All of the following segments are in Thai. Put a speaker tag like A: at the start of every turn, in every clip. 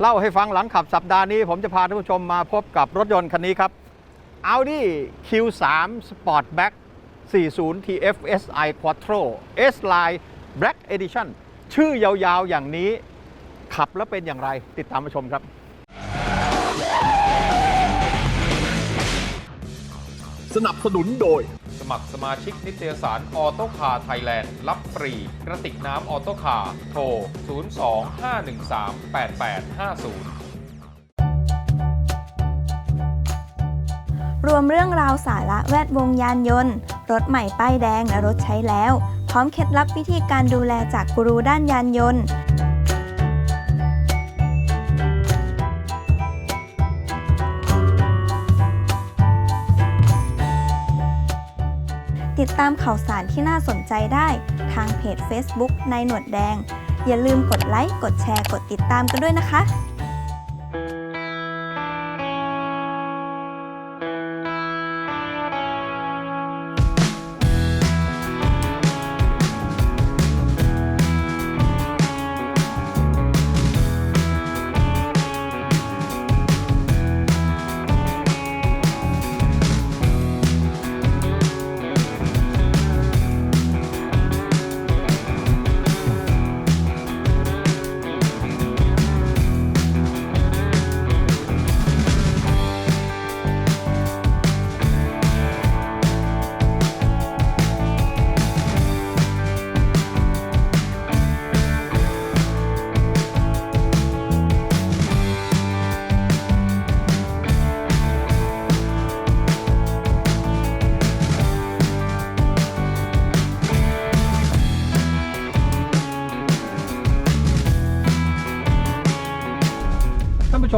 A: เล่าให้ฟังหลังขับสัปดาห์นี้ ผมจะพาท่านผู้ชมมาพบกับรถยนต์คันนี้ครับ Audi Q3 Sportback 40 TFSI Quattro S Line Black Edition ชื่อยาวๆอย่างนี้ขับแล้วเป็นอย่างไรติดตามมาชมครับ
B: สนับสนุนโดย
C: สมัครสมาชิกนิตยสารออโตคาไทยแลนด์รับฟรีกระติกน้ำออโตคาโทร 02-513-8850
D: รวมเรื่องราวสาระแวดวงยานยนต์ รถใหม่ป้ายแดงและรถใช้แล้ว พร้อมเคล็ดลับวิธีการดูแลจากกูรูด้านยานยนต์ ดตามข่าวสารที่น่าสนใจได้ทางเพจ Facebook ในหนวดแดง อย่าลืมกดไลค์ กดแชร์ กดติดตามกันด้วยนะคะ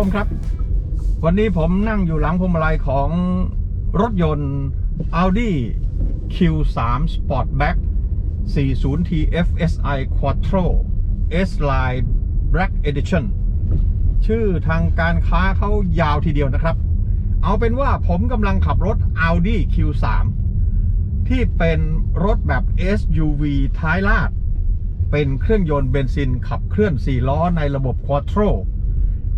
A: ผู้ชมครับ วันนี้ผมนั่งอยู่หลังพวงมาลัยของรถยนต์ Audi Q3 Sportback 40 TFSI Quattro S Line Black Edition ชื่อทางการค้าเขายาวทีเดียวนะครับ เอาเป็นว่าผมกำลังขับรถ Audi Q3 ที่เป็นรถแบบ SUV ท้ายลาด เป็นเครื่องยนต์เบนซินขับเคลื่อน 4 ล้อในระบบ Quattro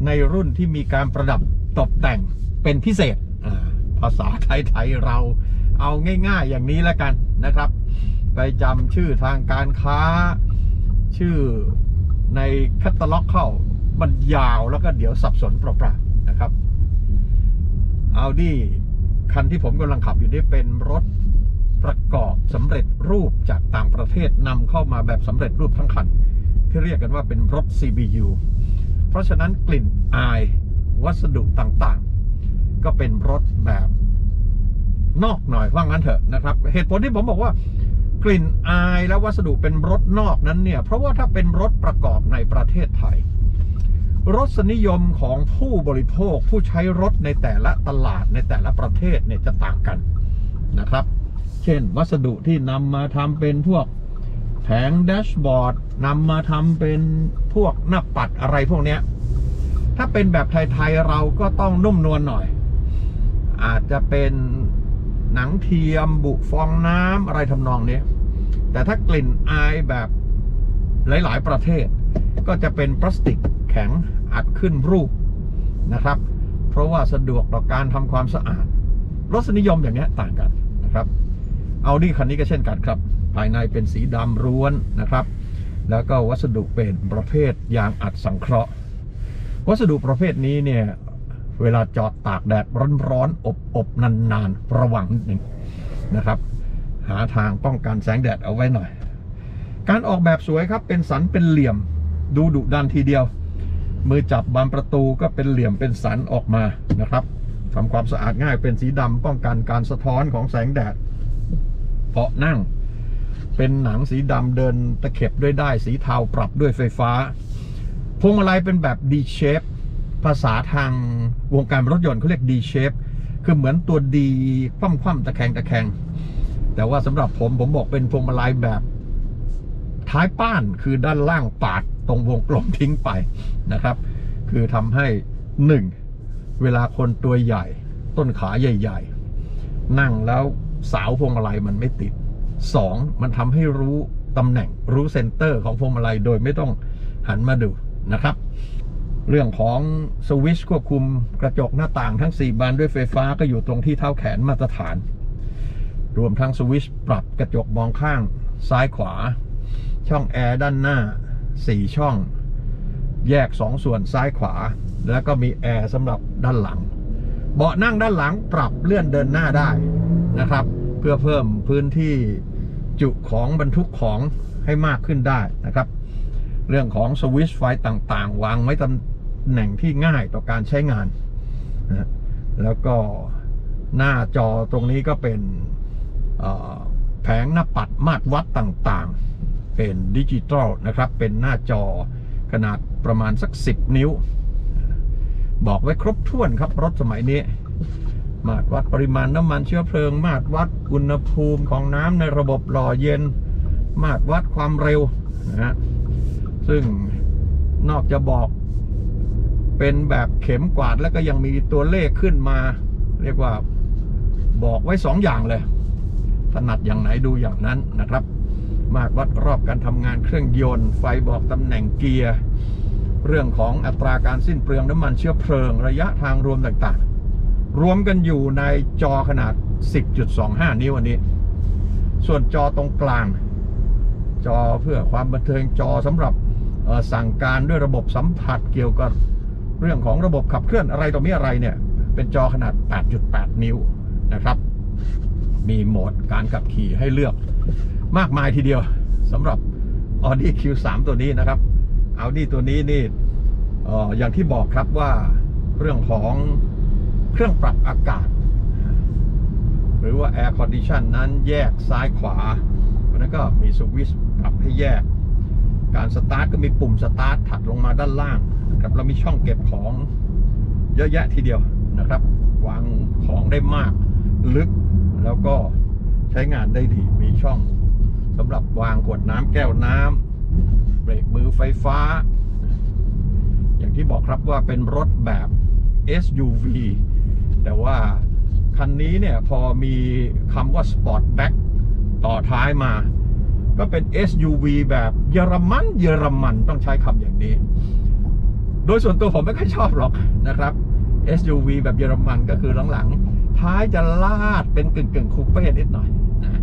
A: ในรุ่นที่มีการประดับตกแต่งเป็นพิเศษอ่าภาษาไทยๆเราเอาง่ายๆอย่างนี้แล้วกันนะครับ ไปจำชื่อทางการค้า ชื่อในแคตตาล็อกเข้ามันยาวแล้วก็เดี๋ยวสับสนเปล่าๆนะครับ Audi คันที่ผมกำลังขับอยู่นี่เป็นรถประกอบสำเร็จรูปจากต่างประเทศนำเข้ามาแบบสำเร็จรูปทั้งคัน ที่เรียกกันว่าเป็นรถ CBU เพราะฉะนั้นกลิ่นอายวัสดุต่างๆ ก็เป็นรถแบบนอกหน่อยว่างั้นเถอะนะครับ เหตุผลที่ผมบอกว่ากลิ่นอายและวัสดุเป็นรถนอกนั้นเนี่ย เพราะว่าถ้าเป็นรถประกอบในประเทศไทย รสนิยมของผู้บริโภคผู้ใช้รถในแต่ละตลาดในแต่ละประเทศเนี่ยจะต่างกันนะครับ เช่น วัสดุที่นำมาทำเป็นพวก แผงแดชบอร์ดนำมาทำเป็นพวกหน้าปัดอะไรพวกเนี้ย ถ้าเป็นแบบไทย ๆ เราก็ต้องนุ่มนวลหน่อย อาจจะเป็นหนังเทียมบุฟองน้ำอะไรทำนองนี้ แต่ถ้ากลิ่นอายแบบหลาย ๆ ประเทศ ก็จะเป็นพลาสติกแข็งอัดขึ้นรูปนะครับ เพราะว่าสะดวกต่อการทำความสะอาดรสนิยมอย่างนี้ต่างกันนะครับ เอาดีคันนี้ก็เช่นกันครับ ภายในเป็นสีดำล้วนนะครับ แล้วก็วัสดุเป็นประเภทยางอัดสังเคราะห์ วัสดุประเภทนี้เนี่ยเวลาจอดตากแดดร้อนๆอบอบๆนานๆระวังนิดหนึ่งนะครับ หาทางป้องกันแสงแดดเอาไว้หน่อย การออกแบบสวยครับเป็นสันเป็นเหลี่ยมดูดุดันทีเดียว มือจับบานประตูก็เป็นเหลี่ยมเป็นสันออกมานะครับทำความสะอาดง่ายเป็นสีดำป้องกันการสะท้อนของแสงแดดเบาะนั่ง เป็นหนังสีดำเดินตะเข็บด้วยได้สีเทาปรับด้วยไฟฟ้า พวงมาลัยเป็นแบบ D shape ภาษาทางวงการรถยนต์เขาเรียก D shape คือเหมือนตัว D คว่ำๆตะแคงตะแคง แต่ว่าสำหรับผมผมบอกเป็นพวงมาลัยแบบท้ายป้านคือด้านล่างปาดตรงวงกลมทิ้งไปนะครับ คือทำให้หนึ่งเวลาคนตัวใหญ่ ต้นขาใหญ่ ๆ นั่งแล้วสาวพวงมาลัยมันไม่ติด สองมันทำให้รู้ตำแหน่งรู้เซนเตอร์ของพวงมาลัยโดยไม่ต้องหันมาดูนะครับ เรื่องของสวิชควบคุมกระจกหน้าต่างทั้ง 4 บานด้วยไฟฟ้าก็อยู่ตรงที่เท้าแขนมาตรฐาน รวมทั้งสวิชปรับกระจกมองข้างซ้ายขวา ช่องแอร์ด้านหน้า 4 ช่อง แยก 2 ส่วนซ้ายขวา แล้วก็มีแอร์สำหรับด้านหลัง เบาะนั่งด้านหลังปรับเลื่อนเดินหน้าได้นะครับ พื่อเพิ่มพื้นที่จุของบรรทุกของให้มากขึ้นได้นะครับ เรื่องของสวิตช์ไฟต่างๆ วางไว้ตำแหน่งที่ง่ายต่อการใช้งานนะแล้วก็หน้าจอตรงนี้ก็เป็นแผงหน้าปัดมาตรวัดต่างๆ เป็นดิจิตอลนะครับ เป็นหน้าจอขนาดประมาณสัก 10 นิ้ว บอกไว้ครบถ้วนครับรถสมัยนี้ มาตรวัดปริมาณน้ำมันเชื้อเพลิง มาตรวัดอุณหภูมิของน้ำในระบบหล่อเย็น มาตรวัดความเร็วนะฮะซึ่งนอกจะบอกเป็นแบบเข็มกวาดแล้วก็ยังมีตัวเลขขึ้นมา เรียกว่าบอกไว้สองอย่างเลยถนัดอย่างไหนดูอย่างนั้นนะครับ มาตรวัดรอบการทำงานเครื่องยนต์ ไฟบอกตำแหน่งเกียร์ เรื่องของอัตราการสิ้นเปลืองน้ำมันเชื้อเพลิง ระยะทางรวมต่างๆ รวมกันอยู่ในจอขนาด 10.25 นิ้วอันนี้ ส่วนจอตรงกลาง จอเพื่อความบันเทิงจอสำหรับสั่งการด้วยระบบสัมผัสเกี่ยวกับเรื่องของระบบขับเคลื่อนอะไรต่อมีอะไรเนี่ย เป็นจอขนาด 8.8 นิ้วนะครับ มีโหมดการขับขี่ให้เลือกมากมายทีเดียวสำหรับ Audi Q3 ตัวนี้นะครับ Audi ตัวนี้นี่เอ่ออย่างที่บอกครับว่าเรื่องของ เครื่องปรับอากาศ หรือว่า Air Condition นั้นแยกซ้ายขวาเพราะนั้นก็มีสวิตช์ปรับให้แยก การสตาร์ทก็มีปุ่มสตาร์ทถัดลงมาด้านล่างนะครับแล้วมีช่องเก็บของเยอะแยะทีเดียวนะครับ วางของได้มากลึกแล้วก็ใช้งานได้ดีมีช่องสำหรับวางขวดน้ำแก้วน้ำเบรกมือไฟฟ้า อย่างที่บอกครับว่าเป็นรถแบบ SUV แต่ว่าคันนี้เนี่ยพอมีคำว่า Sportback ต่อท้ายมา ก็เป็น SUV แบบเยอรมันเยอรมันต้องใช้คำอย่างนี้ โดยส่วนตัวผมไม่ค่อยชอบหรอกนะครับ SUV แบบเยอรมันก็คือหลังๆ ท้ายจะลาดเป็นกึ่งกึ่งๆคูเป้นิดหน่อยนะ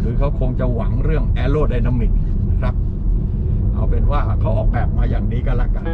A: คือเขาคงจะหวังเรื่อง a อโร d y นามิกนะครับ เอาเป็นว่าเขาออกแบบมาอย่างนี้ก็แล้วกัน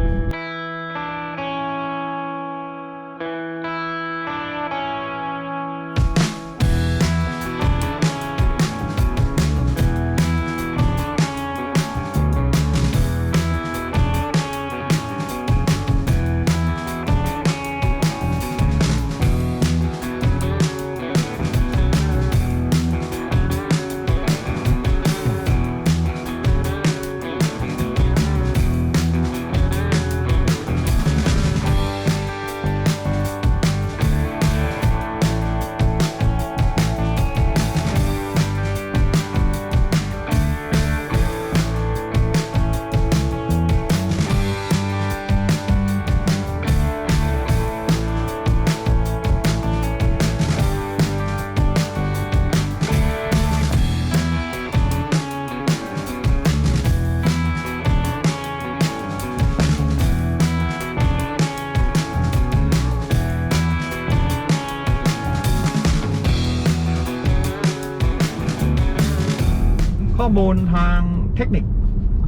A: มูลทางเทคนิค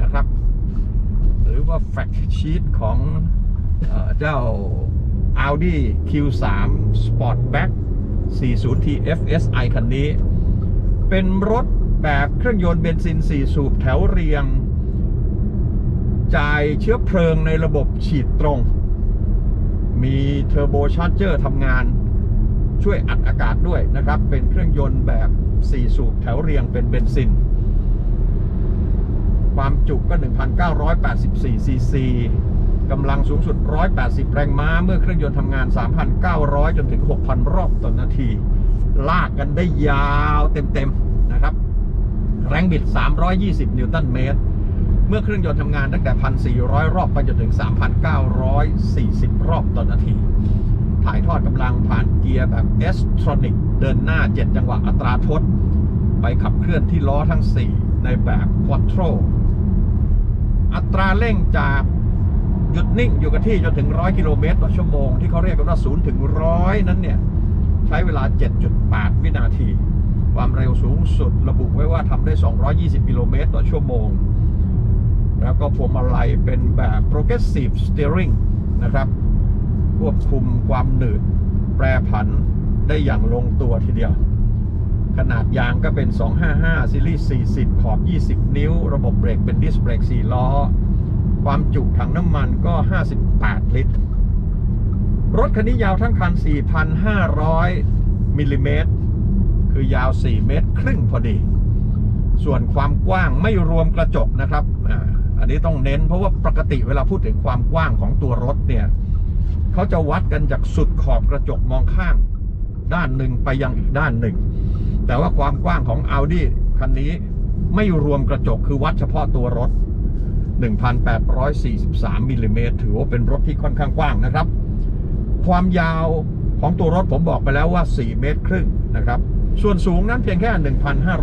A: นะครับ หรือว่า Fact Sheet ของเออเจ้า Audi Q3 Sportback 40T FSI คันนี้ เป็นรถแบบเครื่องยนต์เบนซิน 4 สูบแถวเรียง จ่ายเชื้อเพลิงในระบบฉีดตรง มีเทอร์โบชาร์เจอร์ทำงาน ช่วยอัดอากาศด้วยนะครับ เป็นเครื่องยนต์แบบ 4 สูบแถวเรียงเป็นเบนซิน ความจุก็ 1,984 ซีซีกำลังสูงสุด 180 แรงม้า เมื่อเครื่องยนต์ทำงาน 3,900 จนถึง 6,000 รอบต่อนาที ลากกันได้ยาวเต็มๆนะครับ แรงบิด 320 นิวตันเมตร เมื่อเครื่องยนต์ทำงานตั้งแต่ 1,400 รอบไปจนถึง 3,940 รอบต่อนาที ถ่ายทอดกำลังผ่านเกียร์แบบ s t r o n i c เดินหน้า 7 จังหวะอัตราทด ไปขับเคลื่อนที่ล้อทั้ง 4 ในแบบ Quattro อัตราเร่งจากหยุดนิ่งอยู่กับที่จนถึง 100 กิโลเมตรต่อชั่วโมง ที่เขาเรียกกันว่า0ถึง100 นั้นเนี่ยใช้เวลา 7.8 วินาที ความเร็วสูงสุดระบุไว้ว่าทำได้ 220 กิโลเมตรต่อชั่วโมง แล้วก็พวงมาลัยเป็นแบบ progressive steering นะครับควบคุมความหนืดแปรผันได้อย่างลงตัวทีเดียว ขนาดยางก็เป็น 255 ซีรีส์ 40 ขอบ 20 นิ้ว ระบบเบรกเป็นดิสเบรก4 ล้อ ความจุถังน้ำมันก็ 58 ลิตร รถคันนี้ยาวทั้งคัน 4,500 มิลลิเมตร คือยาว 4 เมตร ครึ่งพอดี ส่วนความกว้างไม่รวมกระจกนะครับ อันนี้ต้องเน้นเพราะว่าปกติเวลาพูดถึงความกว้างของตัวรถเนี่ยเขาจะวัดกันจากสุดขอบกระจกมองข้าง ด้านหนึ่งไปยังอีกด้านหนึ่ง แต่ว่าความกว้างของ Audi คันนี้ไม่รวมกระจกคือวัดเฉพาะตัวรถ 1,843มิลลิเมตรถือว่าเป็นรถที่ค่อนข้างกว้างนะครับ ความยาวของตัวรถผมบอกไปแล้วว่า 4 เมตรครึ่งนะครับ ส่วนสูงนั้นเพียงแค่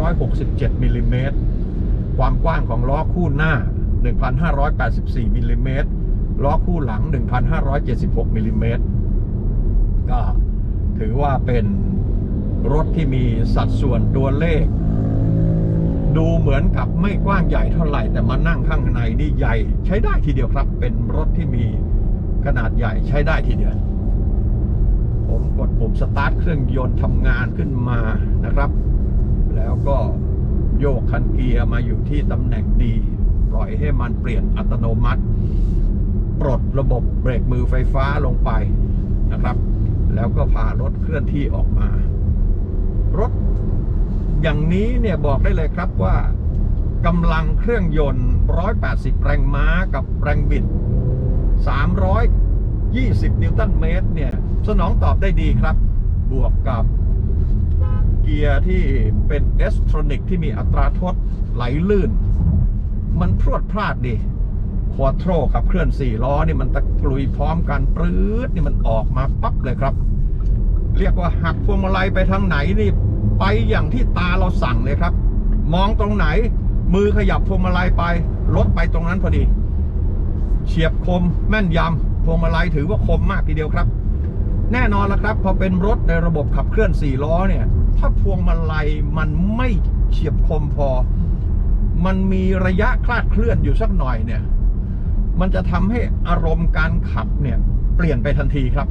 A: 1,567มิลลิเมตรความกว้างของล้อคู่หน้า 1,584มิลลิเมตรล้อคู่หลัง 1,576มิลลิเมตรก็ถือว่าเป็น รถที่มีสัดส่วนตัวเลข ดูเหมือนกับไม่กว้างใหญ่เท่าไหร่ แต่มานั่งข้างในนี่ใหญ่ ใช้ได้ทีเดียวครับ เป็นรถที่มีขนาดใหญ่ใช้ได้ทีเดียวผมกดปุ่มสตาร์ทเครื่องยนต์ทำงานขึ้นมานะครับ แล้วก็โยกคันเกียร์มาอยู่ที่ตำแหน่งดี ปล่อยให้มันเปลี่ยนอัตโนมัติ ปลดระบบเบรกมือไฟฟ้าลงไปนะครับ แล้วก็พารถเคลื่อนที่ออกมา รถอย่างนี้เนี่ยบอกได้เลยครับว่ากำลังเครื่องยนต์ 180 แรงม้ากับแรงบิด 320 นิวตันเมตรเนี่ยสนองตอบได้ดีครับ บวกกับเกียร์ที่เป็นเอสโทรนิกที่มีอัตราทดไหลลื่น มันพรวดพลาดดีควอโทรขับเคลื่อน 4 ล้อนี่มันตะกลุยพร้อมกันปรื๊ดนี่มันออกมาปั๊บเลยครับ เรียกว่าหักพวงมาลัยไปทางไหนนี่ ไปอย่างที่ตาเราสั่งเลยครับ มองตรงไหน มือขยับพวงมาลัยไปรถไปตรงนั้นพอดี เฉียบคมแม่นยำพวงมาลัยถือว่าคมมากทีเดียวครับ แน่นอนล้วครับ พอเป็นรถในระบบขับเคลื่อน4ล้อเนี่ย ถ้าพวงมาลัยมันไม่เฉียบคมพอ มันมีระยะคลาดเคลื่อนอยู่สักหน่อยเนี่ย มันจะทำให้อารมณ์การขับเนี่ย เปลี่ยนไปทันทีครับ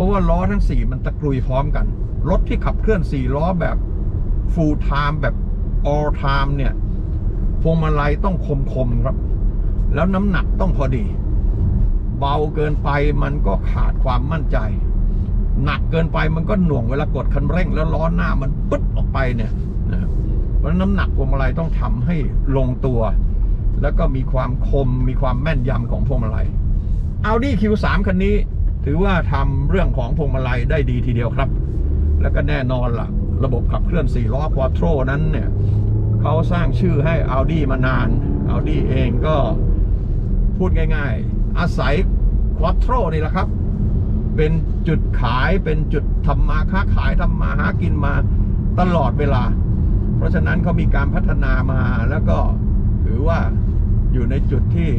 A: ราะว่าล้อทั้ง 4 มันตะกรุยพร้อมกัน รถที่ขับเคลื่อน 4 ล้อแบบ full time แบบ all time เนี่ยพวงมาลัยต้องคมๆครับ แล้วน้ำหนักต้องพอดี เบาเกินไปมันก็ขาดความมั่นใจ หนักเกินไปมันก็หน่วงเวลากดคันเร่ง แล้วล้อหน้ามันปึ๊ดออกไปเนี่ยนะครับเพราะน้ำหนักพวงมาลัยต้องทำให้ลงตัว แล้วก็มีความคมมีความแม่นยำของพวงมาลัย Audi Q3 คันนี้ ถือว่าทำเรื่องของพวงมาลัยได้ดีทีเดียวครับ แล้วก็แน่นอนล่ะ ระบบขับเคลื่อน4ล้อ Quattro นั้นเนี่ยเขาสร้างชื่อให้ Audi มานาน Audi เองก็พูดง่ายๆ อาศัย Quattro นี่แหละครับ เป็นจุดขายเป็นจุดทำมาค้าขายทำมาหากินมาตลอดเวลา เพราะฉะนั้นเขามีการพัฒนามาแล้วก็ถือว่าอยู่ในจุดที่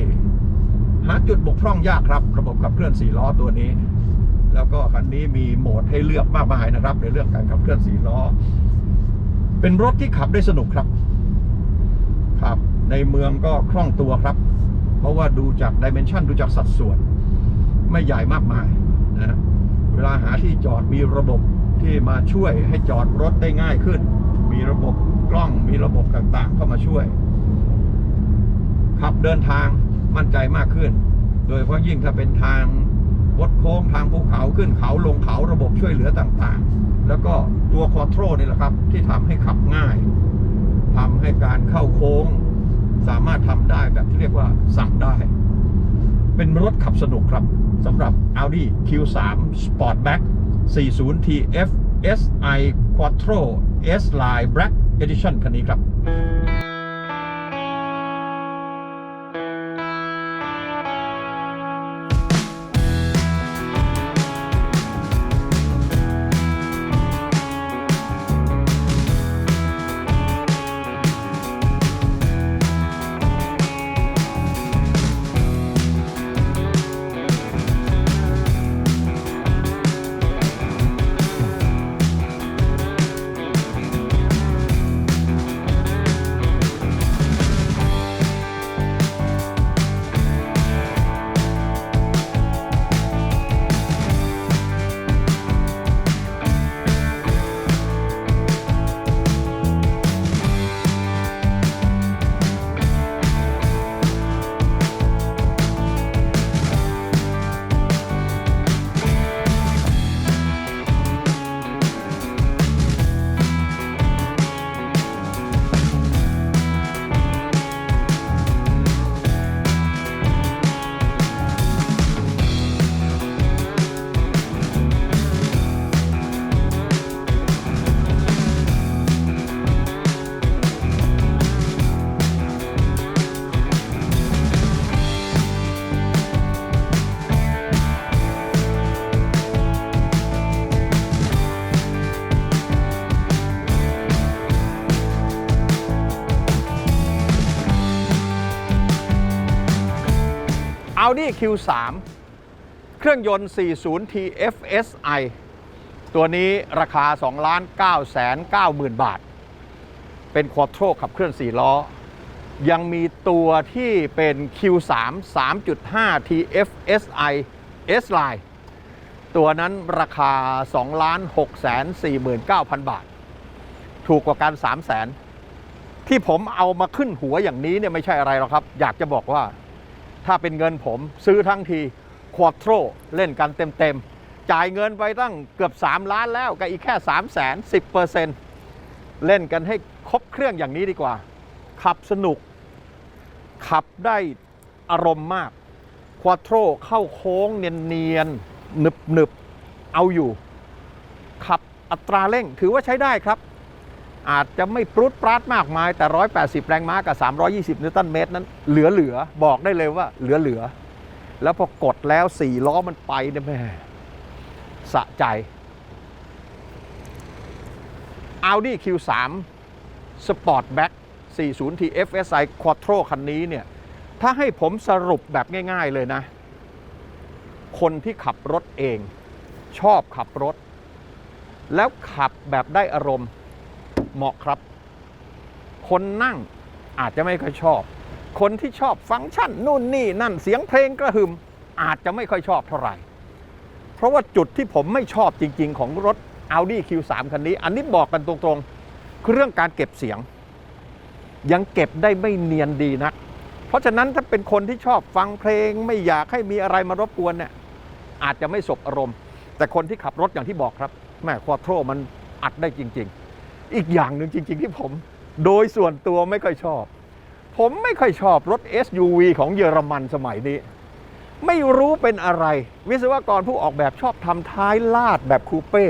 A: หาจุดบกพร่องยากครับ ระบบขับเคลื่อน4ล้อตัวนี้ แล้วก็คันนี้มีโหมดให้เลือกมากมายนะครับ ในเรื่องการขับเคลื่อน4ล้อ เป็นรถที่ขับได้สนุกครับ ครับ ในเมืองก็คล่องตัวครับ เพราะว่าดูจากดิเมนชันดูจากสัดส่วน ไม่ใหญ่มากมายนะเวลาหาที่จอดมีระบบที่มาช่วยให้จอดรถได้ง่ายขึ้น มีระบบกล้องมีระบบต่างๆ เข้ามาช่วย ขับเดินทาง มั่นใจมากขึ้น โดยเฉพาะยิ่งถ้าเป็นทางวดโค้งทางภูเขาขึ้นเขาลงเขาระบบช่วยเหลือต่างๆ แล้วก็ตัวคอโทรนี่แหละครับ ที่ทำให้ขับง่ายทำให้การเข้าโค้ง สามารถทำได้แบบที่เรียกว่าสั่งได้ เป็นรถขับสนุกครับสำหรับ Audi Q3 Sportback 40 TF SI Quattro S Line Black Edition คันนี้ครับ Audi Q3 เครื่องยนต์ 40 TFSI ตัวนี้ราคา 2 ล้าน9แสน9หมื่นบาท เป็นควอโตรขับเคลื่อน 4 ล้อ ยังมีตัวที่เป็น Q3 3.5 TFSI S Line ตัวนั้นราคา 2 ล้าน6แสน49,000 บาท ถูกกว่ากัน3แสนที่ผมเอามาขึ้นหัวอย่างนี้เนี่ยไม่ใช่อะไรหรอกครับ อยากจะบอกว่า ถ้าเป็นเงินผมซื้อทั้งทีควอโตรเล่นกันเต็มๆ จ่ายเงินไปตั้งเกือบ 3 ล้านแล้วกับอีกแค่ 3 0 0แสน10เปอร์เซ็นต์เล่นกันให้ครบเครื่องอย่างนี้ดีกว่า ขับสนุก ขับได้อารมณ์มากควอโตรเข้าโค้งเนียนๆหนึบๆ เอาอยู่ ขับอัตราเร่งถือว่าใช้ได้ครับ อาจจะไม่ปรุดปราดมากมาย แต่ 180 แรงม้ากับ 320 นิวตันเมตรนั้นเหลือเหลือๆบอกได้เลยว่าเหลือเหลือๆแล้วพอกดแล้ว4ล้อมันไปเนี่ยแม่สะใจ Audi Q3 Sportback 40 TFSI Quattro คันนี้เนี่ย ถ้าให้ผมสรุปแบบง่าย ๆเลยนะ คนที่ขับรถเอง ชอบขับรถ แล้วขับแบบได้อารมณ์ เหมาะครับ คนนั่งอาจจะไม่ค่อยชอบ คนที่ชอบฟังก์ชันนู่นนี่นั่นเสียงเพลงกระหึ่มอาจจะไม่ค่อยชอบเท่าไหร่ เพราะว่าจุดที่ผมไม่ชอบจริง ๆ ของรถ Audi Q3 คันนี้ อันนี้บอกกันตรงๆ คือเรื่องการเก็บเสียง ยังเก็บได้ไม่เนียนดีนัก เพราะฉะนั้นถ้าเป็นคนที่ชอบฟังเพลง ไม่อยากให้มีอะไรมารบกวนเนี่ยอาจจะไม่สบอารมณ์ แต่คนที่ขับรถอย่างที่บอกครับแม่ควอโทรมันอัดได้จริง ๆ อีกอย่างหนึ่งจริง ๆ ที่ผม โดยส่วนตัวไม่ค่อยชอบ ผมไม่ค่อยชอบรถ SUV ของเยอรมันสมัยนี้ ไม่รู้เป็นอะไร วิศวกรผู้ออกแบบชอบทำท้ายลาดแบบคูเป้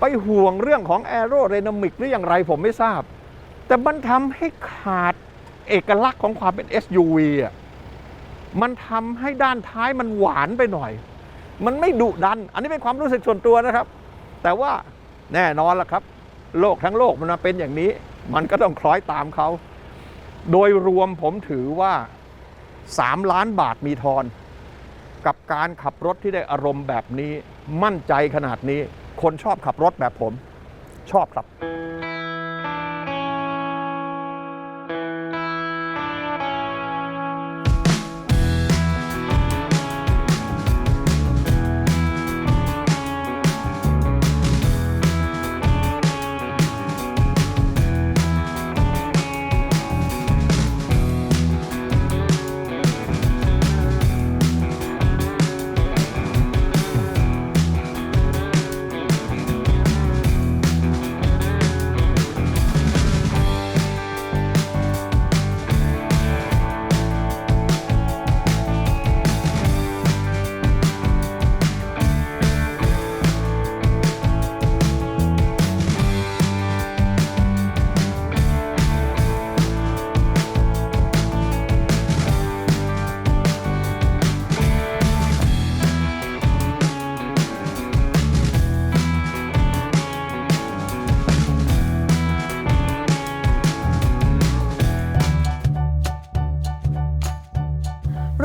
A: ไปห่วงเรื่องของแอโร d y นามิกหรืออย่างไรผมไม่ทราบ แต่มันทำให้ขาดเอกลักษณ์ของความเป็น SUV อะมันทำให้ด้านท้ายมันหวานไปหน่อย มันไม่ดุดัน อันนี้เป็นความรู้สึกส่วนตัวนะครับ แต่ว่าแน่นอนล่ะครับ โลกทั้งโลกมันมาเป็นอย่างนี้ มันก็ต้องคล้อยตามเขา โดยรวมผมถือว่า 3 ล้านบาทมีทอน กับการขับรถที่ได้อารมณ์แบบนี้ มั่นใจขนาดนี้ คนชอบขับรถแบบผม ชอบครับ